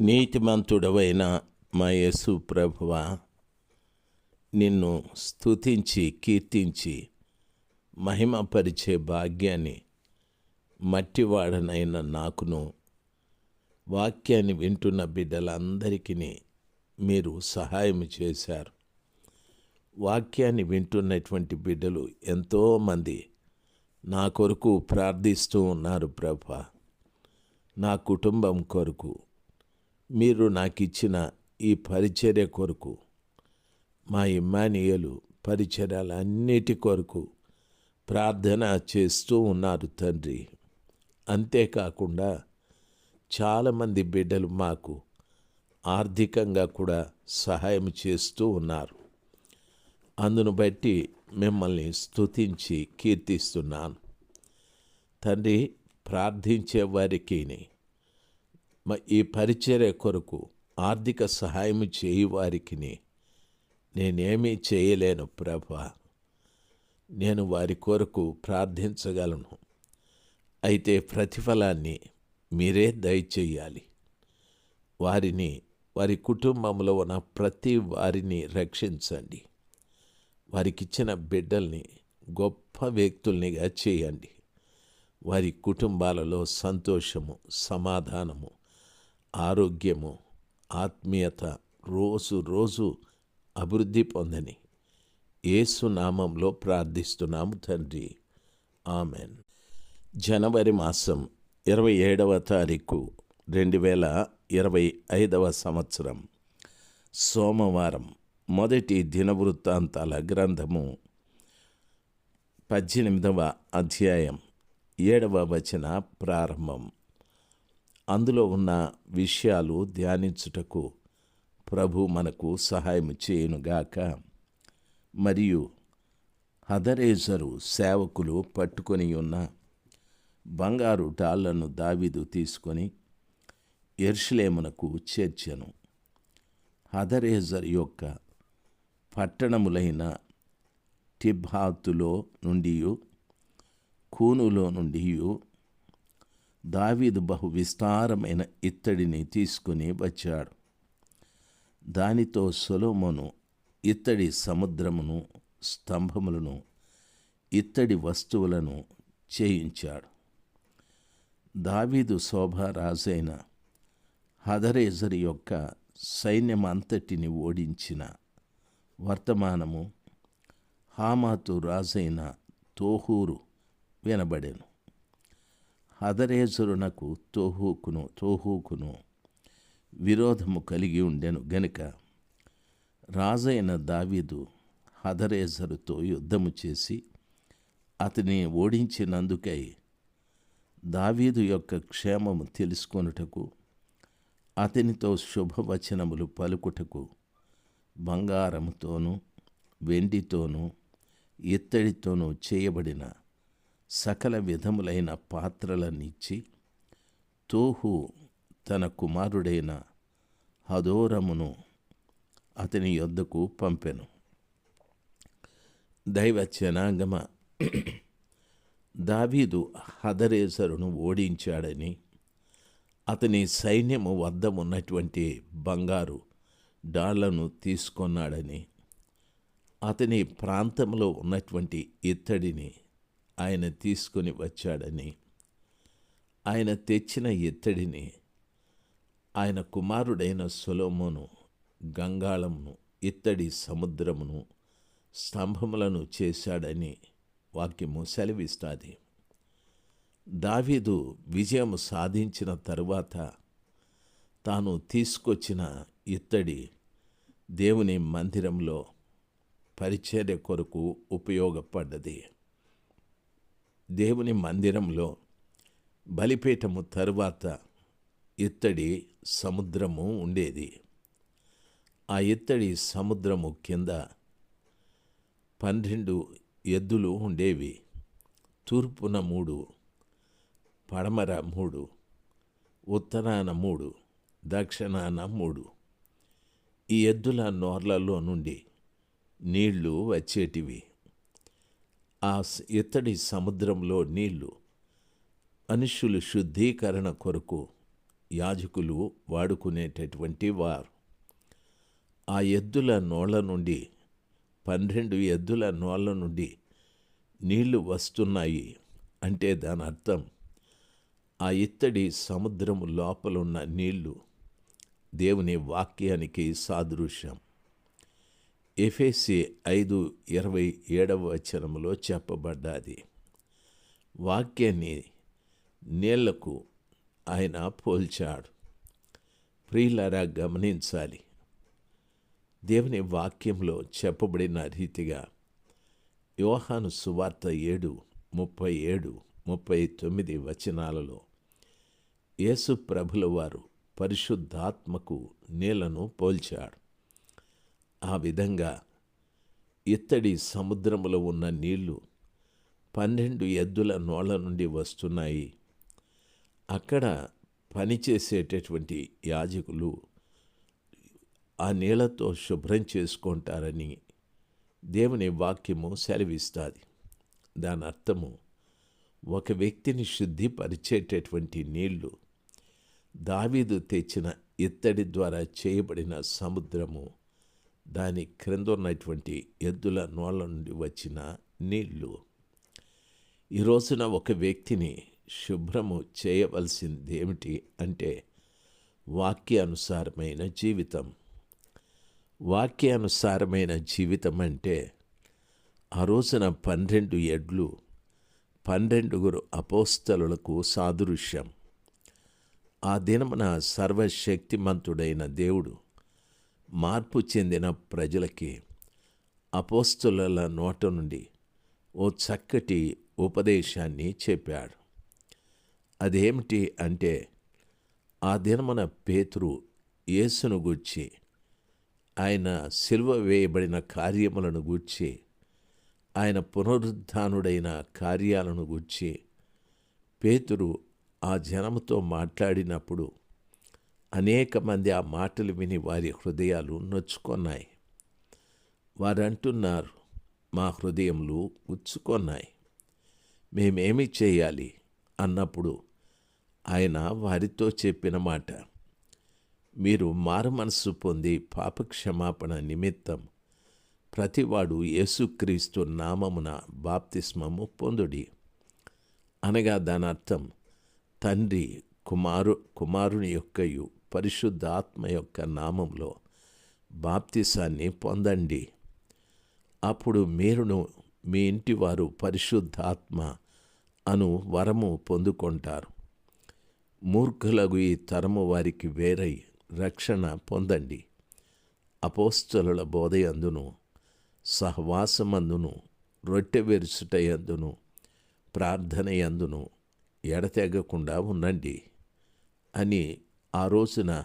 నీతిమంతుడవైన మా యేసు ప్రభువ నిన్ను స్తుతించి కీర్తించి మహిమపరిచే భాగ్యాన్ని మట్టివాడనైన నాకును వాక్యాన్ని వింటున్న బిడ్డలందరికీ మీరు సహాయం చేశారు. వాక్యాన్ని వింటున్నటువంటి బిడ్డలు ఎంతోమంది నా కొరకు ప్రార్థిస్తూ ఉన్నారు ప్రభ నా కుటుంబం కొరకు మీరు నాకు ఇచ్చిన ఈ పరిచర్య కొరకు మా ఇమ్మానియలు పరిచర్యలన్నిటి కొరకు ప్రార్థన చేస్తూ ఉన్నారు తండ్రి. అంతేకాకుండా చాలామంది బిడ్డలు మాకు ఆర్థికంగా కూడా సహాయం చేస్తూ ఉన్నారు. అందును బట్టి మిమ్మల్ని స్తుతించి కీర్తిస్తున్నాను. తండ్రి ప్రార్థించే వారికి ఈ పరిచర్య కొరకు ఆర్థిక సహాయం చేయి వారికి నేనేమీ చేయలేను ప్రభా. నేను వారి కొరకు ప్రార్థించగలను. అయితే ప్రతిఫలాన్ని మీరే దయచేయాలి. వారిని వారి కుటుంబంలో ఉన్న ప్రతి వారిని రక్షించండి. వారికిచ్చిన బిడ్డల్ని గొప్ప వ్యక్తుల్నిగా చేయండి. వారి కుటుంబాలలో సంతోషము సమాధానము ఆరోగ్యము ఆత్మీయత రోజు రోజు అభివృద్ధి పొందని ఏసు నామంలో ప్రార్థిస్తున్నాము తండ్రి. ఆమెన్. జనవరి మాసం ఇరవై ఏడవ తారీఖు రెండు వేల ఇరవై ఐదవ సంవత్సరం. సోమవారం మొదటి దినవృత్తాంతాల గ్రంథము పద్దెనిమిదవ అధ్యాయం ఏడవ వచన ప్రారంభం. అందులో ఉన్న విషయాలు ధ్యానించుటకు ప్రభు మనకు సహాయం చేయునుగాక. మరియు హదరేజరు సేవకులు పట్టుకొని ఉన్న బంగారు డాళ్ళను దావీదు తీసుకొని ఎర్షులేమునకు చేర్చెను. హదరేజర్ యొక్క పట్టణములైన టిబ్హాతులో నుండి కూనులో నుండి దావీదు బహు విస్తారమైన ఇత్తడిని తీసుకుని వచ్చాడు. దానితో సొలోమోను ఇత్తడి సముద్రమును స్తంభములను ఇత్తడి వస్తువులను చేయించాడు. దావీదు శోభారాజైన హదరేజరి యొక్క సైన్యమంతటిని ఓడించిన వర్తమానము హామాతు రాజైన తోహూరు వినబడెను. హదరేజరునకు తోహూకును తోహూకును విరోధము కలిగి ఉండెను గనుక రాజైన దావీదు హదరేజరుతో యుద్ధము చేసి అతని ఓడించినందుకై దావీదు యొక్క క్షేమము తెలుసుకొనుటకు అతనితో శుభవచనములు పలుకుటకు బంగారముతోనూ వెండితోనూ ఇత్తడితోనూ చేయబడిన సకల విధములైన పాత్రలనిచ్చి తోహు తన కుమారుడైన హదోరమును అతని యొద్దకు పంపెను. దైవ జనాంగమ దావీదు హదరేసరును ఓడించాడని అతని సైన్యము వద్ద ఉన్నటువంటి బంగారు డాళ్ళను తీసుకొన్నాడని అతని ప్రాంతంలో ఉన్నటువంటి ఇత్తడిని ఆయన తీసుకొని వచ్చాడని ఆయన తెచ్చిన ఇత్తడిని ఆయన కుమారుడైన సొలోమోను గంగాళమును ఇత్తడి సముద్రమును స్తంభములను చేశాడని వాక్యము సెలవిస్తుంది. దావీదు విజయం సాధించిన తరువాత తాను తీసుకొచ్చిన ఇత్తడి దేవుని మందిరంలో పరిచర్య కొరకు ఉపయోగపడ్డది. దేవుని మందిరంలో బలిపీఠము తరువాత ఇత్తడి సముద్రము ఉండేది. ఆ ఇత్తడి సముద్రము కింద పన్నెండు ఎద్దులు ఉండేవి. తూర్పున మూడు పడమర మూడు ఉత్తరాన మూడు దక్షిణాన మూడు. ఈ ఎద్దుల నోర్లలో నుండి నీళ్ళు వచ్చేటివి. ఆ ఇత్తడి సముద్రంలో నీళ్ళు. మనుష్యులు శుద్ధీకరణ కొరకు యాజకులు వాడుకునేటటువంటి వారు. ఆ ఎద్దుల నోళ్ళ నుండి పన్నెండు ఎద్దుల నోళ్ళ నుండి నీళ్ళు వస్తున్నాయి అంటే దాని అర్థం ఆ ఇత్తడి సముద్రము లోపలున్న నీళ్ళు దేవుని వాక్యానికి సాదృశ్యం. ఎఫేసి ఐదు ఇరవై ఏడవ వచనములో చెప్పబడ్డాది. వాక్యాన్ని నీళ్ళకు ఆయన పోల్చాడు. ప్రియులరా గమనించాలి. దేవుని వాక్యంలో చెప్పబడిన రీతిగా యోహాను సువార్త ఏడు ముప్పై ఏడు ముప్పై తొమ్మిది వచనాలలో యేసు ప్రభుల వారు పరిశుద్ధాత్మకు నీళ్ళను పోల్చాడు. ఆ విధంగా ఇత్తడి సముద్రములో ఉన్న నీళ్ళు పన్నెండు ఎద్దుల నోళ్ళ నుండి వస్తున్నాయి. అక్కడ పనిచేసేటటువంటి యాజకులు ఆ నీళ్ళతో శుభ్రం చేసుకుంటారని దేవుని వాక్యము సెలవిస్తుంది. దాని అర్థము ఒక వ్యక్తిని శుద్ధిపరిచేటటువంటి నీళ్ళు దావీదు తెచ్చిన ఇత్తడి ద్వారా చేయబడిన సముద్రము దాని క్రింద ఉన్నటువంటి ఎద్దుల నోళ్ళ నుండి వచ్చిన నీళ్ళు ఈ రోజున ఒక వ్యక్తిని శుభ్రము చేయవలసింది ఏమిటి అంటే వాక్యానుసారమైన జీవితం. వాక్యానుసారమైన జీవితం అంటే ఆ రోజున పన్నెండు ఎడ్లు పన్నెండుగురు అపోస్తలులకు సాదృశ్యం. ఆ దినమున సర్వశక్తిమంతుడైన దేవుడు మార్పు చెందిన ప్రజలకి అపోస్తుల నోట నుండి ఓ చక్కటి ఉపదేశాన్ని చెప్పాడు. అదేమిటి అంటే ఆ దినమన పేతురు యేసును గూర్చి ఆయన సిల్వ వేయబడిన కార్యములను గూర్చి ఆయన పునరుద్ధానుడైన కార్యాలను గూర్చి పేతురు ఆ జనముతో మాట్లాడినప్పుడు అనేక మంది ఆ మాటలు విని వారి హృదయాలు నొచ్చుకొన్నాయి. వారంటున్నారు మా హృదయములు ఉచ్చుకొన్నాయి. మేమేమి చేయాలి? అన్నప్పుడు ఆయన వారితో చెప్పిన మాట మీరు మారు మనస్సు పొంది పాపక్షమాపణ నిమిత్తం ప్రతివాడు యేసుక్రీస్తు నామమున బాప్తిస్మము పొందుడి. అనగా దాని అర్థం తండ్రి కుమారు కుమారుని యొక్కయు పరిశుద్ధాత్మ యొక్క నామంలో బాప్తిసాన్ని పొందండి. అప్పుడు మీరును మీ ఇంటి వారు పరిశుద్ధాత్మ అను వరము పొందుకుంటారు. మూర్ఖులకు ఈ తరము వారికి వేరై రక్షణ పొందండి. అపోస్తలుల బోధయందును సహవాసమందును రొట్టె వెరుచుటయందును ప్రార్థన యందును ఎడతెగకుండా ఉండండి అని ఆ రోజున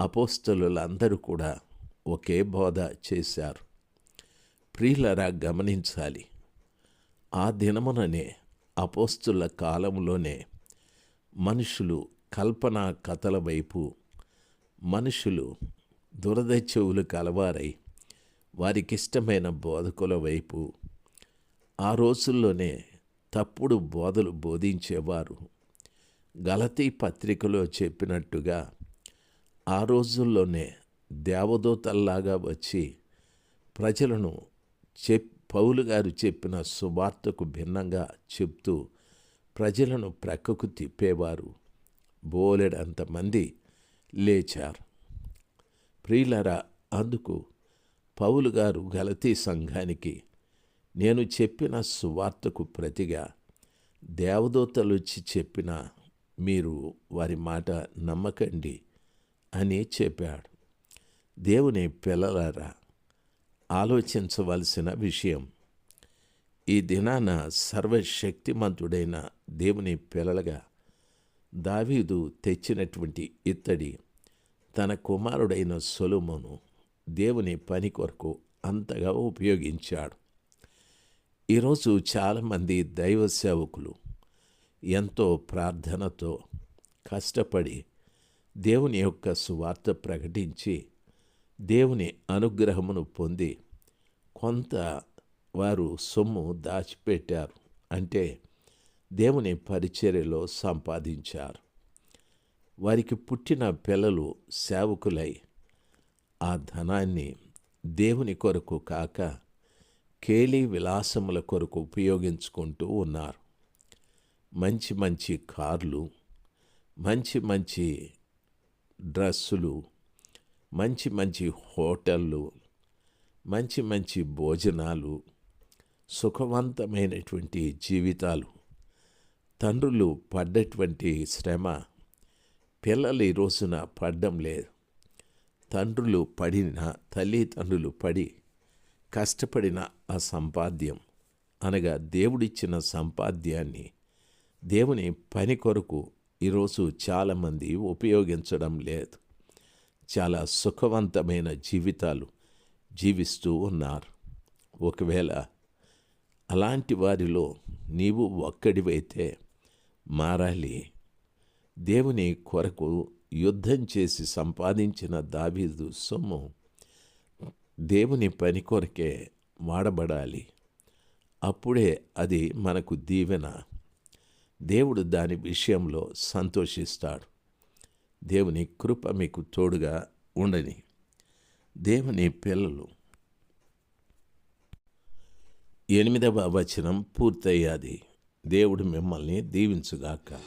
అపోస్తలులందరూ కూడా ఒకే బోధ చేశారు. ప్రియులరా గమనించాలి. ఆ దినముననే అపోస్తుల కాలంలోనే మనుషులు కల్పన కథల వైపు మనుషులు దురద చెవులు కలవారై వారికిష్టమైన బోధకుల వైపు ఆ రోజుల్లోనే తప్పుడు బోధలు బోధించేవారు గలతీ పత్రికలో చెప్పినట్టుగా ఆ రోజుల్లోనే దేవదూతల్లాగా వచ్చి ప్రజలను చెప్ పౌలు గారు చెప్పిన సువార్తకు భిన్నంగా చెప్తూ ప్రజలను ప్రక్కకు తిప్పేవారు. బోలెడంతమంది లేచారు. ప్రియులరా అందుకు పౌలు గారు గలతీ సంఘానికి నేను చెప్పిన సువార్తకు ప్రతిగా దేవదూతలు వచ్చి చెప్పిన మీరు వారి మాట నమ్మకండి అని చెప్పాడు. దేవుని పిల్లలారా ఆలోచించవలసిన విషయం ఈ దినాన సర్వశక్తిమంతుడైన దేవుని పిల్లలుగా దావీదు తెచ్చినటువంటి ఇత్తడి తన కుమారుడైన సొలుమును దేవుని పని కొరకు అంతగా ఉపయోగించాడు. ఈరోజు చాలామంది దైవ సేవకులు ఎంతో ప్రార్థనతో కష్టపడి దేవుని యొక్క సువార్త ప్రకటించి దేవుని అనుగ్రహమును పొంది కొంత వారు సొమ్ము దాచిపెట్టారు. అంటే దేవుని పరిచర్యలో సంపాదించారు. వారికి పుట్టిన పిల్లలు సేవకులై ఆ ధనాన్ని దేవుని కొరకు కాక కేలీ విలాసముల కొరకు ఉపయోగించుకుంటూ ఉన్నారు. మంచి మంచి కార్లు మంచి మంచి డ్రెస్సులు మంచి మంచి హోటళ్ళు మంచి మంచి భోజనాలు సుఖవంతమైనటువంటి జీవితాలు. తండ్రులు పడ్డటువంటి శ్రమ పిల్లలు ఈ రోజున పడ్డం లేదు. తండ్రులు పడిన తల్లిదండ్రులు పడి కష్టపడిన ఆ సంపాద్యం అనగా దేవుడిచ్చిన సంపాద్యాన్ని దేవుని పని కొరకు ఈరోజు చాలామంది ఉపయోగించడం లేదు. చాలా సుఖవంతమైన జీవితాలు జీవిస్తూ ఉన్నారు. ఒకవేళ అలాంటి వారిలో నీవు ఒక్కడివైతే మారాలి. దేవుని కొరకు యుద్ధం చేసి సంపాదించిన దావీదు సొమ్ము దేవుని పని కొరకే వాడబడాలి. అప్పుడే అది మనకు దీవెన. దేవుడు దాని విషయంలో సంతోషిస్తాడు. దేవుని కృప మీకు తోడుగా ఉండని దేవుని పిల్లలు. ఎనిమిదవ వచనం పూర్తయ్యాది. దేవుడు మిమ్మల్ని దీవించుగాక.